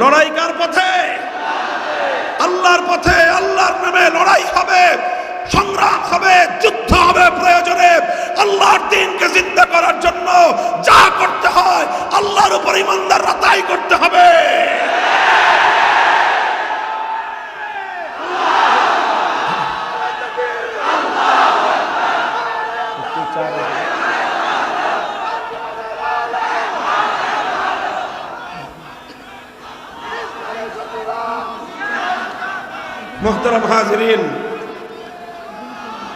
লড়াই কার পথে? আল্লাহর পথে, আল্লাহর নামে লড়াই হবে, সংগ্রাম হবে, যুদ্ধ হবে প্রয়োজনে। আল্লাহর দিনকে চিন্তা করার জন্য যা করতে হয়, আল্লাহর উপর ইমানদাররা তাই করতে হবে। মোহতারাম হাজরিন।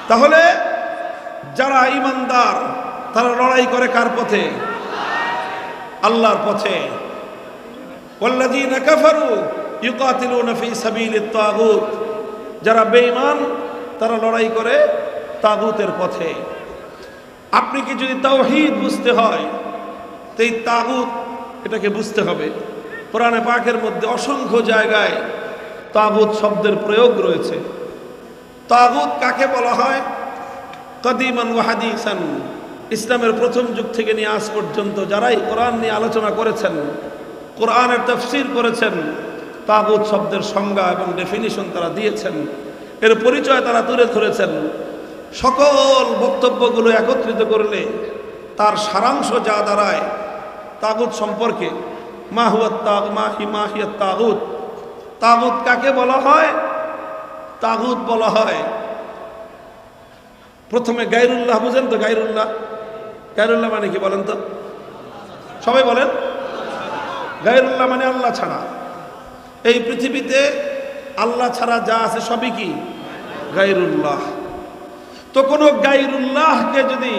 তাহলে যারা ইমানদার, তারা লড়াই করে কার পথে? আল্লাহর পথে। যারা বেঈমান, তারা লড়াই করে তাগুতের পথে। আপনি কি যদি তাওহিদ বুঝতে হয় তাই তাগুত, এটাকে বুঝতে হবে। পুরাণে পাকের মধ্যে অসংখ্য জায়গায় তাগুত শব্দের প্রয়োগ রয়েছে। তাগুত কাকে বলা হয়? কদিমান ওয়াহাদিসান ইসলামের প্রথম যুগ থেকে নিয়ে আজ পর্যন্ত যারাই কোরআন নিয়ে আলোচনা করেছেন, কোরআনের তফসির করেছেন, তাগুত শব্দের সংজ্ঞা এবং ডেফিনিশন তারা দিয়েছেন। এর পরিচয় তারা তুলে ধরেছেন। সকল বক্তব্যগুলো একত্রিত করলে তার সারাংশ যা দাঁড়ায় তাগুত সম্পর্কে। মাহুয়াত তাগ মাহি মাহিয়াত তাগুত। তাগুত কাকে বলা হয়? তাগুত বলা হয়। প্রথমে গাইরুল্লাহ বুঝেন তো গাইরুল্লাহ গাইরুল্লাহ মানে কি বলেন তো? সবাই বলেন। গাইরুল্লাহ মানে আল্লাহ ছাড়া। এই পৃথিবীতে আল্লাহ ছাড়া যা আছে সবই কি? গাইরুল্লাহ তো কোনো গাইরুল্লাহকে যদি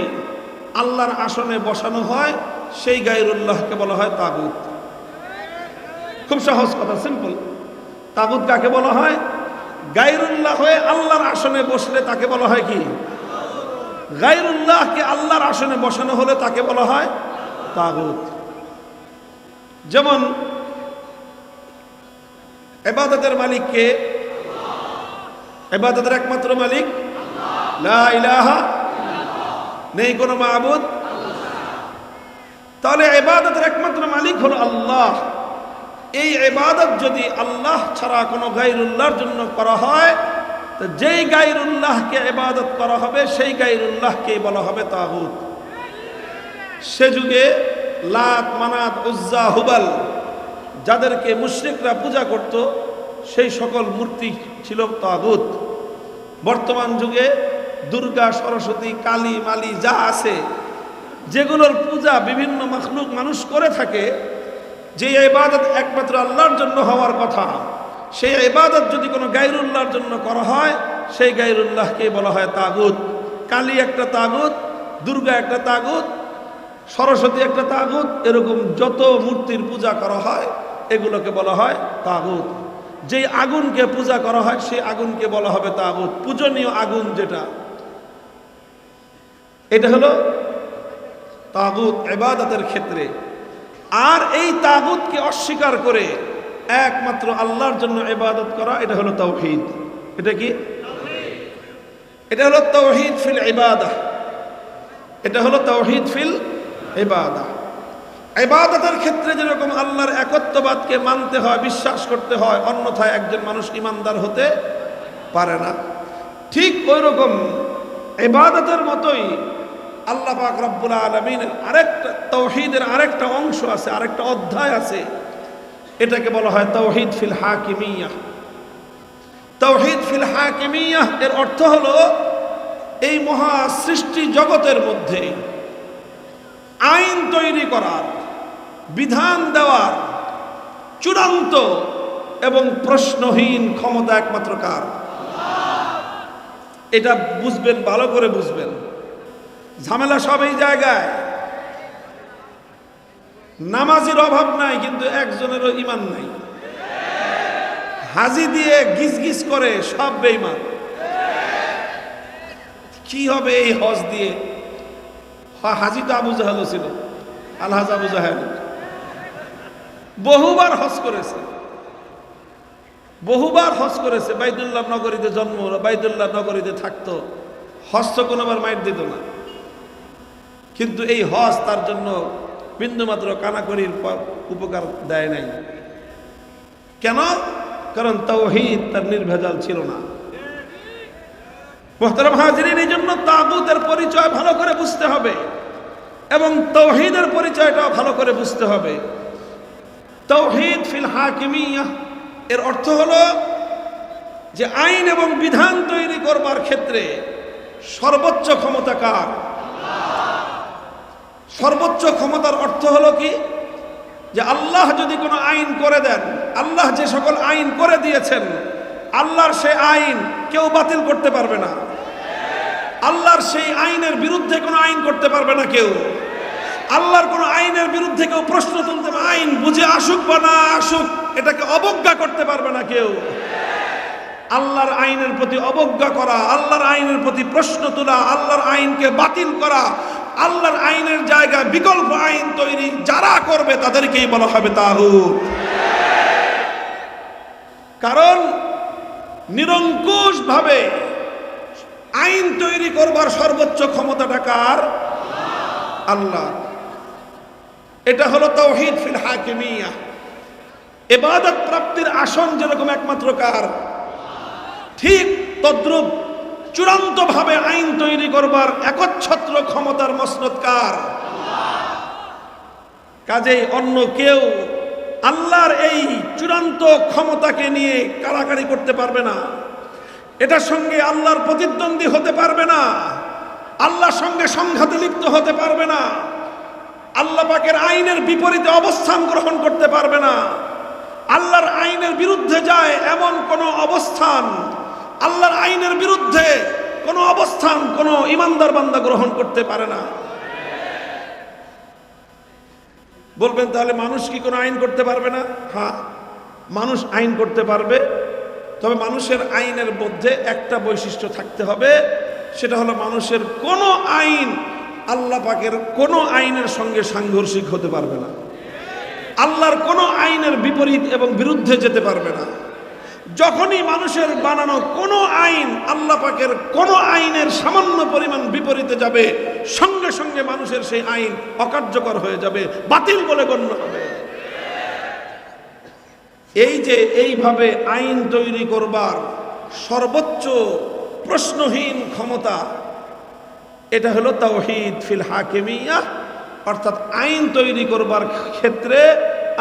আল্লাহর আসনে বসানো হয়, সেই গাইরুল্লাহকে বলা হয় তাগুত। খুব সহজ কথা সিম্পল তাগুত কাকে বলা হয়? গাইরুল্লাহ হয়ে আল্লাহর আসনে বসলে তাকে বলা হয় কি? গাইরুল্লাহকে আল্লাহর আসনে বসানো হলে তাকে বলা হয় তাগুত। যেমন এবাদতের মালিককে এবাদতের একমাত্র মালিক? ইলাহা নেই কোনো মাহবুদ তাহলে এবাদতের একমাত্র মালিক হলো আল্লাহ। এই এবাদত যদি আল্লাহ ছাড়া কোনো গাইরুল্লাহর জন্য করা হয়, তো যেই গাইরুল্লাহকে এবাদত করা হবে, সেই গাইরুল্লাহকে বলা হবে তাগুত। সে যুগে লাত, মানাত, উজ্জা, হুবাল, যাদেরকে মুশরিকরা পূজা করত, সেই সকল মূর্তি ছিল তাগুত। বর্তমান যুগে দুর্গা, সরস্বতী, কালী, মালি যা আছে, যেগুলোর পূজা বিভিন্ন মখলুক মানুষ করে থাকে যে ইবাদত একমাত্র আল্লাহর জন্য হওয়ার কথা, সেই ইবাদত যদি কোনো গাইরুল্লাহর জন্য করা হয়, সেই গাইরুল্লাহকে বলা হয় তাগুত। কালী একটা তাগুত, দুর্গা একটা তাগুত, সরস্বতী একটা তাগুত, এরকম যত মূর্তির পূজা করা হয়, এগুলোকে বলা হয় তাগুত। যেই আগুনকে পূজা করা হয়, সেই আগুনকে বলা হবে তাগুত। পূজনীয় আগুন যেটা, এটা হলো তাগুত এবাদতের ক্ষেত্রে। আর এই তাগুতকে অস্বীকার করে একমাত্র আল্লাহর জন্য ইবাদত করা, এটা হলো তৌহিদ এটা কি? এটা হলো তৌহিদ ফিল ইবাদা এটা হলো তৌহিদ ফিল ইবাদা ইবাদতের ক্ষেত্রে যেরকম আল্লাহর একত্ববাদকে মানতে হয়, বিশ্বাস করতে হয়, অন্যথায় একজন মানুষ ইমানদার হতে পারে না। ঠিক ওই রকম ইবাদতের মতোই আল্লাহ পাক রব্বুল আলমিনের আরেকটা তৌহিদের আরেকটা অংশ আছে, আরেকটা অধ্যায় আছে। এটাকে বলা হয় তৌহিদ ফিল হাকিমিয়া। তৌহিদ ফিল হাকিমিয়া এর অর্থ হলো এই মহা সৃষ্টি জগতের মধ্যে আইন তৈরি করার, বিধান দেওয়ার চূড়ান্ত এবং প্রশ্নহীন ক্ষমতা একমাত্র কার? এটা বুঝবেন, ভালো করে বুঝবেন। ঝামেলা সব এই জায়গায়। নামাজের অভাব নাই, কিন্তু একজনেরও ইমান নাই। হাজি দিয়ে গিজ গিজ করে, সব বেইমান কি হবে এই হজ দিয়ে? হা- হাজি তো আবু জাহালও ছিল। আলহাজ আবু জাহাল। বহুবার হজ করেছে। বহুবার হজ করেছে। বাইদুল্লাহ নগরীতে জন্ম বাইদুল্লাহ নগরীতে থাকতো। হজ তো কোনোবার মাইট দিত না। কিন্তু এই হজ তার জন্য বিন্দুমাত্র কানাকড়ির উপকার দেয় নাই। কেন? কারণ তৌহিদ তার নির্ভেজাল ছিল না। মোহতারাম হাজিরিন, এই জন্য তাগুতের পরিচয় ভালো করে বুঝতে হবে এবং তৌহিদের পরিচয়টাও ভালো করে বুঝতে হবে। তৌহিদ ফিল হাকিমিয়া, এর অর্থ হলো যে আইন এবং বিধান তৈরি করবার ক্ষেত্রে সর্বোচ্চ ক্ষমতা কার? সর্বোচ্চ ক্ষমতার অর্থ হলো কি? যে আল্লাহ যদি কোনো আইন করে দেন, আল্লাহ যে সকল আইন করে দিয়েছেন, আল্লাহর সে আইন কেউ বাতিল করতে পারবে না। আল্লাহর সেই আইনের বিরুদ্ধে কোনো আইন করতে পারবে না কেউ। আল্লাহর কোনো আইনের বিরুদ্ধে কেউ প্রশ্ন তুলতে আইন বুঝে আসুক বা না আসুক, এটাকে অবজ্ঞা করতে পারবে না কেউ। আল্লাহর আইনের প্রতি অবজ্ঞা করা, আল্লাহর আইনের প্রতি প্রশ্ন তোলা, আল্লাহর আইনকে বাতিল করা আল্লাহর আইনের জায়গায় বিকল্প আইন তৈরি যারা করবে তাদেরকেই বলা হবে তাহুত কারণ নিরঙ্কুশ ভাবে আইন তৈরি করবার সর্বোচ্চ ক্ষমতাটা কার? আল্লাহ। এটা হলো তৌহিদ ফিল হাকিমিয়া। এবাদত প্রাপ্তির আসন যেরকম একমাত্র কার? ঠিক তদ্রুপ চূড়ান্তভাবে আইন তৈরি করবার একচ্ছত্র ক্ষমতার মসনদ কার? কাজেই অন্য কেউ আল্লাহর এই চূড়ান্ত ক্ষমতাকে নিয়ে কারাকারি করতে পারবে না। এটার সঙ্গে আল্লাহর প্রতিদ্বন্দ্বী হতে পারবে না। আল্লাহর সঙ্গে সংঘাতে লিপ্ত হতে পারবে না। আল্লাহ পাকের আইনের বিপরীতে অবস্থান গ্রহণ করতে পারবে না। আল্লাহর আইনের বিরুদ্ধে যায় এমন কোন অবস্থান আল্লাহর আইনের বিরুদ্ধে কোনো অবস্থান, কোনো ইমানদার বান্দা গ্রহণ করতে পারে না। বলবেন, তাহলে মানুষ কি কোনো আইন করতে পারবে না? হ্যাঁ মানুষ আইন করতে পারবে, তবে মানুষের আইনের মধ্যে একটা বৈশিষ্ট্য থাকতে হবে, সেটা হলো মানুষের কোনো আইন আল্লাহ পাকের কোনো আইনের সঙ্গে সাংঘর্ষিক হতে পারবে না। আল্লাহর কোনো আইনের বিপরীত এবং বিরুদ্ধে যেতে পারবে না। যখনই মানুষের বানানো কোনো আইন আল্লাহ পাকের কোনো আইনের সামান্য পরিমাণ বিপরীতে যাবে, সঙ্গে সঙ্গে মানুষের সেই আইন অকার্যকর হয়ে যাবে, বাতিল বলে গণ্য হবে। এই যে এইভাবে আইন তৈরি করবার সর্বোচ্চ প্রশ্নহীন ক্ষমতা, এটা হলো তাওহিদ ফিল হাকিমিয়া, অর্থাৎ আইন তৈরি করবার ক্ষেত্রে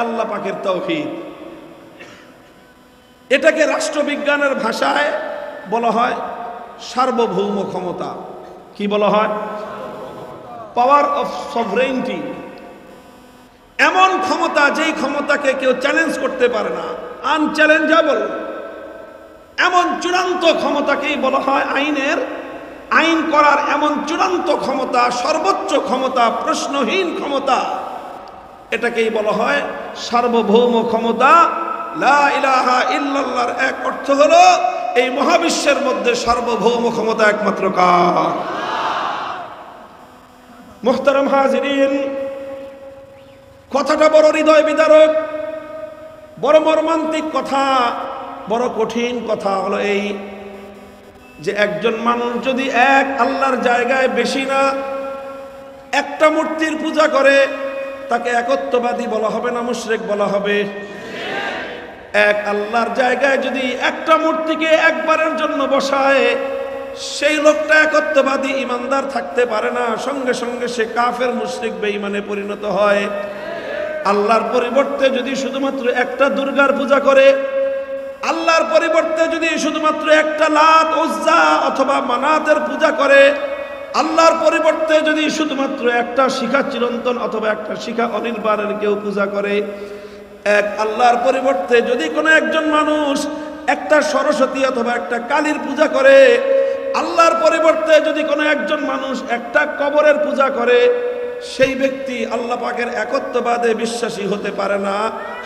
আল্লাহ পাকের তাওহিদ। এটাকে রাষ্ট্রবিজ্ঞানের ভাষায় বলা হয় সার্বভৌম ক্ষমতা। কি বলা হয়? পাওয়ার অফ সভরেন্টি এমন ক্ষমতা যেই ক্ষমতাকে কেউ চ্যালেঞ্জ করতে পারে না আনচ্যালেঞ্জেবল এমন চূড়ান্ত ক্ষমতাকেই বলা হয় আইনের। আইন করার এমন চূড়ান্ত ক্ষমতা, সর্বোচ্চ ক্ষমতা, প্রশ্নহীন ক্ষমতা, এটাকেই বলা হয় সার্বভৌম ক্ষমতা। লা ইলাহা ইল্লাল্লাহর এক অর্থ হলো এই মহাবিশ্বের মধ্যে সার্বভৌম ক্ষমতা একমাত্র কার? মোহতারাম হাজিরিন, কথাটা বড় হৃদয় বিদারক, বড় মর্মান্তিক কথা, বড় কঠিন কথা হলো এই যে একজন মানুষ যদি এক আল্লাহর জায়গায় বেশি না, একটা মূর্তির পূজা করে, তাকে একত্ববাদী বলা হবে না, মুশরেক বলা হবে। এক আল্লাহর জায়গায় যদি একটা মূর্তিকে একবারের জন্য বসায়, সেই লোকটা একত্ববাদী ইমানদার থাকতে পারে না। সঙ্গে সঙ্গে সে কাফের, মুশরিক, বেঈমানে পরিণত হয়। আল্লাহর পরিবর্তে যদি শুধুমাত্র একটা দুর্গার পূজা করে, আল্লাহর পরিবর্তে যদি শুধুমাত্র একটা লাত, উজ্জা অথবা মানাতের পূজা করে, আল্লাহর পরিবর্তে যদি শুধুমাত্র একটা শিখা চিরন্তন অথবা একটা শিখা অনির্বাণের কেউ পূজা করে এক আল্লাহর পরিবর্তে যদি কোনো একজন মানুষ একটা সরস্বতী অথবা একটা কালীর পূজা করে, আল্লাহর পরিবর্তে যদি কোনো একজন মানুষ একটা কবরের পূজা করে, সেই ব্যক্তি আল্লাহ পাকের একত্ববাদে বিশ্বাসী হতে পারে না।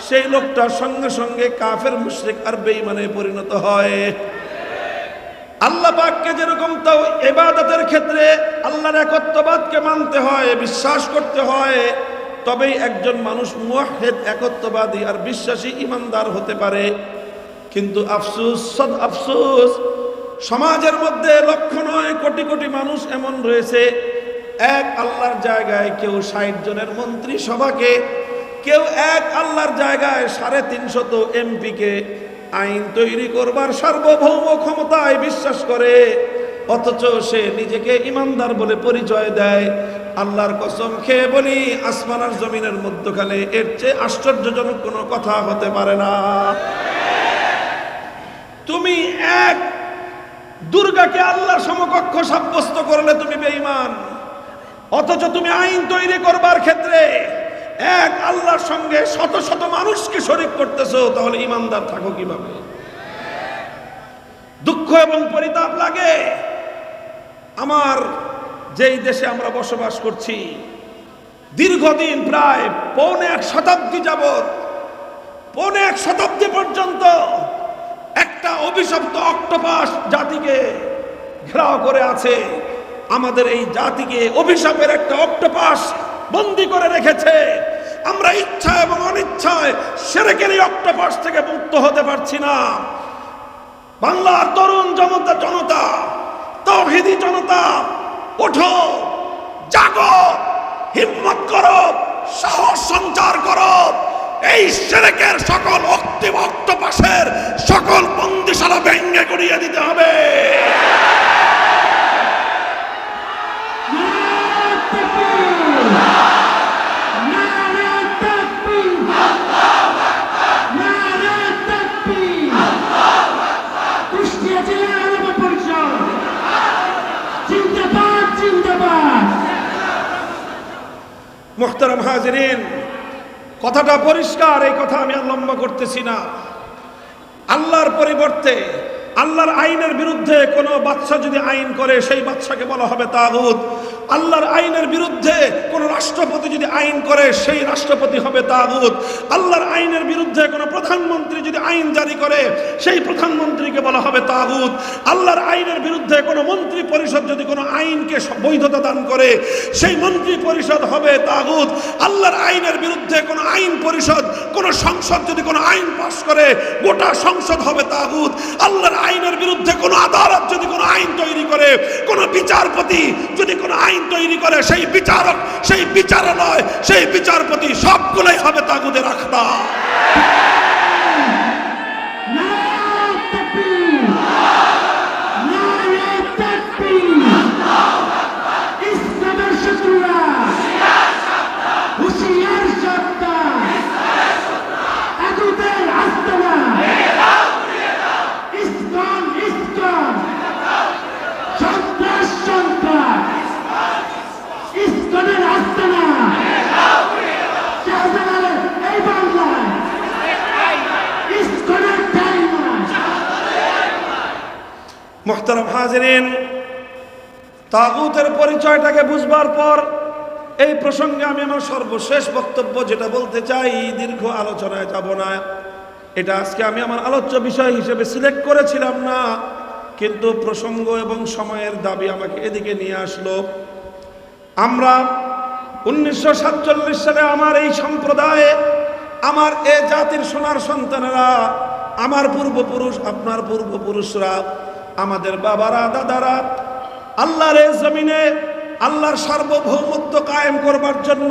সেই লোকটার সঙ্গে সঙ্গে কাফের, মুশরিক আর বেঈমানে পরিণত হয়। আল্লাহ পাককে যেরকম তাও এবাদতের ক্ষেত্রে আল্লাহর একত্ববাদকে মানতে হয়, বিশ্বাস করতে হয়। তবেই একজন মানুষ মুয়াহেদ একত্ববাদী আর বিশ্বাসী ইমানদার হতে পারে। কিন্তু আফসুস সদ আফসুস, সমাজের মধ্যে লক্ষ নয়, কোটি কোটি মানুষ এমন রয়েছে। এক আল্লাহর জায়গায় কেউ ষাট জনের মন্ত্রী সভাকে, কেউ এক আল্লাহর জায়গায় সাড়ে তিনশত এমপিকে আইন তৈরি করবার সার্বভৌম ক্ষমতায় বিশ্বাস করে, অথচ সে নিজেকে ইমানদার বলে পরিচয় দেয়। আল্লাহর কসম খেয়ে বলি, আসমান আর জমিনের মধ্যখানে এর চেয়ে আশ্চর্যজনক কোনো কথা হতে পারে না। তুমি এক, দুর্গাকে আল্লাহ সমকক্ষ সাব্যস্ত করলে তুমি বেঈমান। অথচ তুমি আইন তৈরি করবার ক্ষেত্রে এক, আল্লাহর সঙ্গে শত শত মানুষকে শরিক করতেছো, তাহলে ইমানদার থাকো কীভাবে? দুঃখ এবং পরিতাপ লাগে। আমার যেই দেশে আমরা বসবাস করছি, দীর্ঘদিন প্রায় পৌনে এক শতাব্দী যাবৎ, পৌনে এক শতাব্দী পর্যন্ত একটা অভিশপ্ত অক্টোপাস জাতিকে ঘেরাও করে আছে। আমাদের এই জাতিকে অভিশাপের একটা অক্টোপাস বন্দি করে রেখেছে। আমরা ইচ্ছা এবং অনিচ্ছায় সেরেকের এই অক্টোপাস থেকে মুক্ত হতে পারছি না। বাংলার তরুণ জনতা জনতা, তৌহিদি জনতা ওঠো, জাগো, হিম্মত করো, সাহস সঞ্চার করো। এই সেরেকের সকল অক্তিম পাশের সকল বন্দিশালা ব্যঙ্গে করিয়ে দিতে হবে। মোহতারাম হাজরিন। কথাটা পরিষ্কার এই কথা আমি আলম্ব লম্বা করতেছি না। আল্লাহর পরিবর্তে আল্লাহর আইনের বিরুদ্ধে কোনো বাচ্চা যদি আইন করে, সেই বাচ্চাকে বলা হবে তাগুত। আল্লাহর আইনের বিরুদ্ধে কোনো রাষ্ট্রপতি যদি আইন করে, সেই রাষ্ট্রপতি হবে তাগুত। আল্লাহর আইনের বিরুদ্ধে কোনো প্রধানমন্ত্রী যদি আইন জারি করে, সেই প্রধানমন্ত্রীকে বলা হবে তাগুত। আল্লাহর আইনের বিরুদ্ধে কোনো মন্ত্রী পরিষদ যদি কোনো আইনকে বৈধতা দান করে, সেই মন্ত্রী পরিষদ হবে তাগুত। আল্লাহর আইনের বিরুদ্ধে কোনো আইন পরিষদ কোনো সংসদ যদি কোনো আইন পাশ করে, গোটা সংসদ হবে তাগুত। আল্লাহর আইনের বিরুদ্ধে কোনো আদালত যদি কোনো আইন তৈরি করে, কোনো বিচারপতি যদি কোনো আইন তৈরি করে, সেই বিচারক, সেই বিচারালয়, সেই বিচারপতি সবগুলোই হবে তাগুদের আখতা তাগুতের পরিচয়টাকে বুঝবার পর এই প্রসঙ্গে আমি আমার সর্বশেষ বক্তব্য যেটা বলতে চাই, দীর্ঘ আলোচনায় যাব না। এটা আজকে আমি আমার আলোচ্য বিষয় হিসেবে সিলেক্ট করেছিলাম না, কিন্তু প্রসঙ্গ এবং সময়ের দাবি আমাকে এদিকে নিয়ে আসলো। আমরা উনিশশো সাতচল্লিশ সালে আমার এই সম্প্রদায়ে আমার এ জাতির সোনার সন্তানেরা, আমার পূর্বপুরুষ, আপনার পূর্বপুরুষরা, আমাদের বাবারা, দাদারা আল্লাহর জমিনে আল্লাহর সার্বভৌমত্ব কায়েম করবার জন্য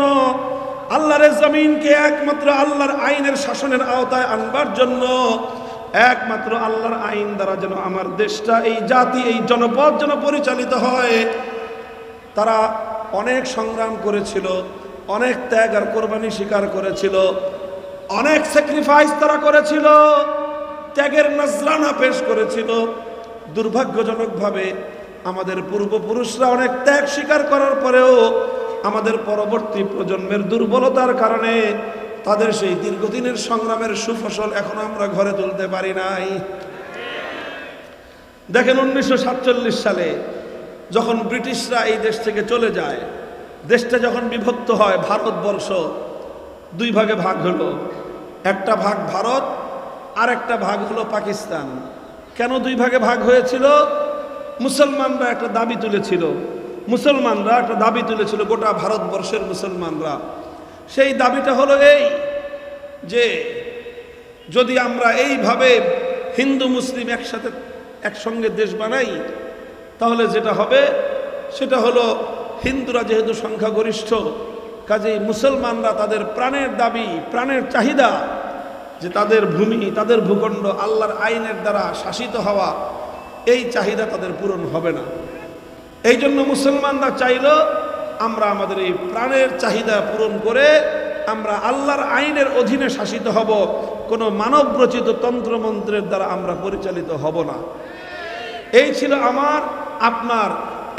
আল্লাহর জমিনকে একমাত্র আল্লাহর আইনের শাসনের আওতায় আনবার জন্য একমাত্র আল্লাহর আইন দ্বারা যেন আমার দেশটা, এই জাতি, এই জনপদ যেন পরিচালিত হয়। তারা অনেক সংগ্রাম করেছিল, অনেক ত্যাগ আর কোরবানি স্বীকার করেছিল, অনেক স্যাক্রিফাইস তারা করেছিল, ত্যাগের নজরানা পেশ করেছিল। দুর্ভাগ্যজনকভাবে আমাদের পূর্বপুরুষরা অনেক ত্যাগ স্বীকার করার পরেও আমাদের পরবর্তী প্রজন্মের দুর্বলতার কারণে তাদের সেই দীর্ঘদিনের সংগ্রামের সুফসল এখন আমরা ঘরে তুলতে পারি নাই। দেখেন উনিশশো সাতচল্লিশ সালে যখন ব্রিটিশরা এই দেশ থেকে চলে যায়, দেশটা যখন বিভক্ত হয় ভারতবর্ষ, দুই ভাগে ভাগ হলো। একটা ভাগ ভারত আর একটা ভাগ হলো পাকিস্তান। কেন দুই ভাগে ভাগ হয়েছিল? মুসলমানরা একটা দাবি তুলেছিল, মুসলমানরা একটা দাবি তুলেছিল গোটা ভারতবর্ষের মুসলমানরা। সেই দাবিটা হলো এই যে যদি আমরা এইভাবে হিন্দু, মুসলিম একসাথে, একসঙ্গে দেশ বানাই, তাহলে যেটা হবে, সেটা হলো হিন্দুরা যেহেতু সংখ্যাগরিষ্ঠ, কাজেই মুসলমানরা তাদের প্রাণের দাবি, প্রাণের চাহিদা যে তাদের ভূমি, তাদের ভূখণ্ড আল্লাহর আইনের দ্বারা শাসিত হওয়া এই চাহিদা তাদের পূরণ হবে না। এই জন্য মুসলমানরা চাইল, আমরা আমাদের এই প্রাণের চাহিদা পূরণ করে আমরা আল্লাহর আইনের অধীনে শাসিত হব। কোনো মানব রচিত তন্ত্রমন্ত্রের দ্বারা আমরা পরিচালিত হব না। এই ছিল আমার, আপনার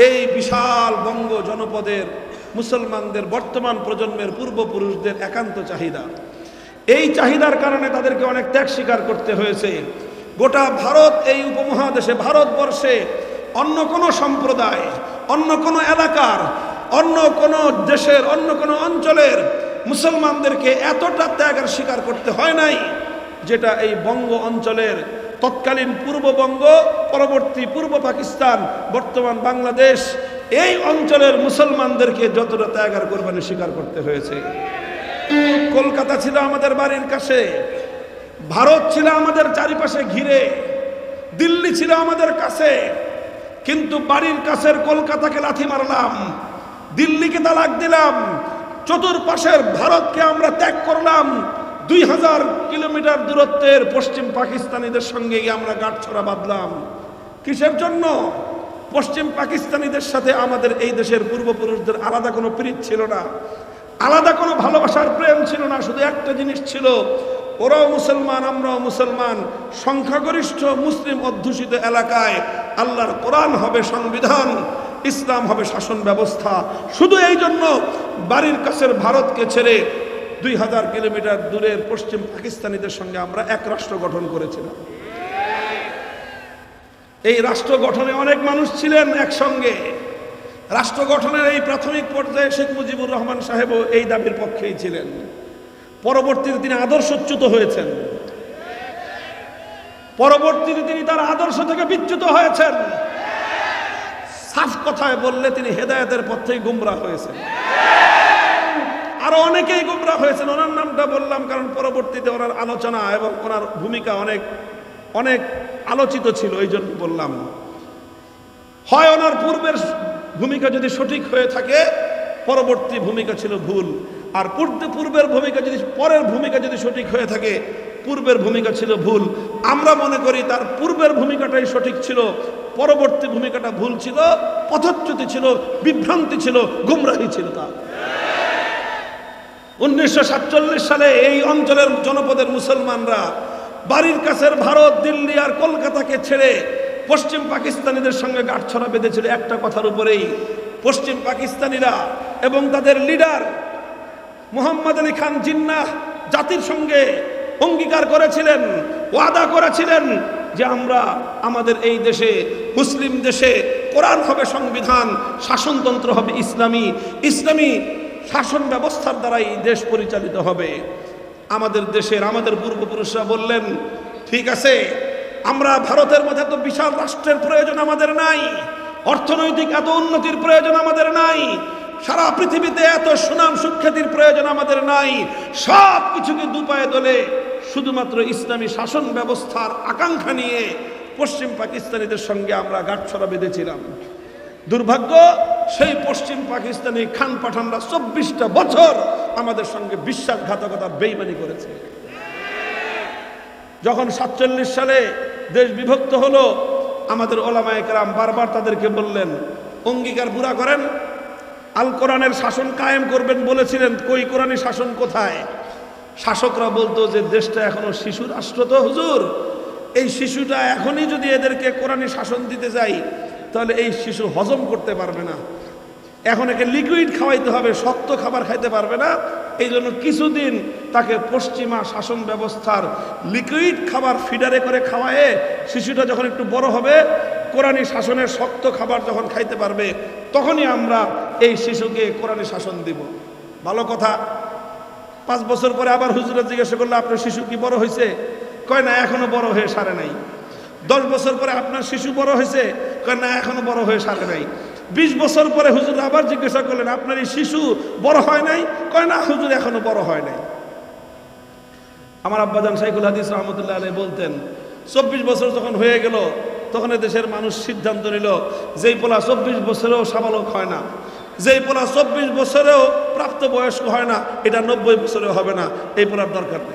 এই বিশাল বঙ্গ জনপদের, মুসলমানদের বর্তমান প্রজন্মের পূর্বপুরুষদের একান্ত চাহিদা। এই চাহিদার কারণে তাদেরকে অনেক ত্যাগ স্বীকার করতে হয়েছে। গোটা ভারত এই উপমহাদেশে, ভারতবর্ষে অন্য কোনো সম্প্রদায়, অন্য কোনো এলাকার, অন্য কোনো দেশের, অন্য কোনো অঞ্চলের মুসলমানদেরকে এতটা ত্যাগের স্বীকার করতে হয় নাই, যেটা এই বঙ্গ অঞ্চলের তৎকালীন পূর্ববঙ্গ, পরবর্তী পূর্ব পাকিস্তান, বর্তমান বাংলাদেশ, এই অঞ্চলের মুসলমানদেরকে যতটা ত্যাগার কোরবানি স্বীকার করতে হয়েছে। কলকাতা ছিল আমাদের বাড়ির কাছে। ভারত ছিল আমাদের চারিপাশে ঘিরে, দিল্লি ছিল আমাদের কাছে, কিন্তু বাড়ির কাছের কলকাতাকে লাথি মারলাম, দিল্লিকে তালাক দিলাম, চতুর্পাশের ভারতকে আমরা ত্যাগ করলাম, দুই হাজার কিলোমিটার দূরত্বের পশ্চিম পাকিস্তানিদের সঙ্গে আমরা গাঁটছড়া বাঁধলাম। কিসের জন্য? পশ্চিম পাকিস্তানিদের সাথে আমাদের এই দেশের পূর্বপুরুষদের আলাদা কোনো প্রীত ছিল না, আলাদা কোনো ভালোবাসার প্রেম ছিল না, শুধু একটা জিনিস ছিল ওরাও মুসলমান, আমরাও মুসলমান। সংখ্যাগরিষ্ঠ মুসলিম অধ্যুষিত এলাকায় আল্লাহর কোরআন হবে সংবিধান, ইসলাম হবে শাসন ব্যবস্থা। শুধু এই জন্য বাড়ির কাছের ভারতকে ছেড়ে দুই হাজার কিলোমিটার দূরের পশ্চিম পাকিস্তানিদের সঙ্গে আমরা এক রাষ্ট্র গঠন করেছিলাম। এই রাষ্ট্র গঠনে অনেক মানুষ ছিলেন একসঙ্গে। রাষ্ট্র গঠনের এই প্রাথমিক পর্যায়ে শেখ মুজিবুর রহমান সাহেবও এই দাবির পক্ষেই ছিলেন। পরবর্তীতে তিনি আদর্শচ্যুত হয়েছেন। পরবর্তীতে তিনি তার আদর্শ থেকে বিচ্যুত হয়েছেন। সাফ কথায় বললে তিনি হেদায়েতের পথ থেকে গুমরা হয়েছেন। আরও অনেকেই গুমরা হয়েছেন, ওনার নামটা বললাম কারণ পরবর্তীতে ওনার আলোচনা এবং ওনার ভূমিকা অনেক অনেক আলোচিত ছিল, এই জন্য বললাম। হয় ওনার পূর্বের ভূমিকা যদি সঠিক হয়ে থাকে, পরবর্তী ভূমিকা ছিল ভুল। আর পূর্বে পূর্বের ভূমিকা যদি, পরের ভূমিকা যদি সঠিক হয়ে থাকে, পূর্বের ভূমিকা ছিল ভুল। আমরা মনে করি তার পূর্বের ভূমিকাটাই সঠিক ছিল, পরবর্তী ভূমিকাটা ভুল ছিল, পথচ্যুতি ছিল, বিভ্রান্তি ছিল, গুমরাহি ছিল তার। উনিশশো সাতচল্লিশ সালে এই অঞ্চলের জনপদের মুসলমানরা বাড়ির কাছের ভারত, দিল্লি আর কলকাতাকে ছেড়ে পশ্চিম পাকিস্তানিদের সঙ্গে গাঁটছড়া বেঁধেছিল। একটা কথার উপরেই পশ্চিম পাকিস্তানিরা এবং তাদের লিডার মোহাম্মদ আলী খান জিন্নাহ জাতির সঙ্গে অঙ্গীকার করেছিলেন, ওয়াদা করেছিলেন যে আমরা আমাদের এই দেশে, মুসলিম দেশে কোরআন হবে সংবিধান, শাসনতন্ত্র হবে ইসলামী ইসলামী শাসন ব্যবস্থার দ্বারাই দেশ পরিচালিত হবে। আমাদের দেশের আমাদের পূর্বপুরুষরা বললেন, ঠিক আছে, আমরা ভারতের মধ্যে এত বিশাল রাষ্ট্রের প্রয়োজন আমাদের নাই, অর্থনৈতিক এত উন্নতির প্রয়োজন আমাদের নাই সারা পৃথিবীতে এত সুনাম সুখ্যাতির প্রয়োজন আমাদের নাই। সব কিছুকে দুপায়ে দলে শুধুমাত্র ইসলামী শাসন ব্যবস্থার আকাঙ্ক্ষা নিয়ে পশ্চিম পাকিস্তানিদের সঙ্গে আমরা গাঁটছড়া বেঁধেছিলাম। দুর্ভাগ্য, সেই পশ্চিম পাকিস্তানি খান পাঠানরা চব্বিশটা বছর আমাদের সঙ্গে বিশ্বাসঘাতকতা বেইমানি করেছে। যখন সাতচল্লিশ সালে দেশ বিভক্ত হলো, আমাদের ওলামায়ে কেরাম বারবার তাদেরকে বললেন, অঙ্গীকার পুরা করেন আল কোরআনের শাসন কায়েম করবেন বলেছিলেন, কই কোরআনী শাসন কোথায়? শাসকরা বলতো যে দেশটা এখনও শিশু রাষ্ট্র তো হুজুর, এই শিশুটা এখনই যদি এদেরকে কোরআনী শাসন দিতে যাই তাহলে এই শিশু হজম করতে পারবে না। এখন একে লিকুইড খাওয়াইতে হবে, শক্ত খাবার খাইতে পারবে না। এই জন্য কিছুদিন তাকে পশ্চিমা শাসন ব্যবস্থার লিকুইড খাবার ফিডারে করে খাওয়ায়ে শিশুটা যখন একটু বড় হবে, কোরআনী শাসনের শক্ত খাবার যখন খাইতে পারবে, তখনই আমরা এই শিশুকে কোরআনী শাসন দিব। ভালো কথা। পাঁচ বছর পরে আবার হুজুরা জিজ্ঞাসা করলে, আপনার শিশু কি বড় হয়েছে? কয়, না, এখনও বড় হয়ে সারে নাই। দশ বছর পরে, আপনার শিশু বড় হয়েছে? কয়, না, এখনও বড় হয়ে সারে নাই। বিশ বছর পরে হুজুর আবার জিজ্ঞাসা করলেন, আপনার এই শিশু বড় হয় নাই? কয়, না, হুজুর এখনও বড় হয় নাই। আমার আব্বাজান সাইকুল হাদিস রহমতুল্লাহ আলাই বলতেন, চব্বিশ বছর যখন হয়ে গেল, তখন দেশের মানুষ সিদ্ধান্ত নিল যেই পোলা চব্বিশ বছরেও সাবালক হয় না। যেই পোলা চব্বিশ বছরেও প্রাপ্ত বয়স্ক হয় না, এটা নব্বই বছরেও হবে না, এই পোলার দরকার নেই।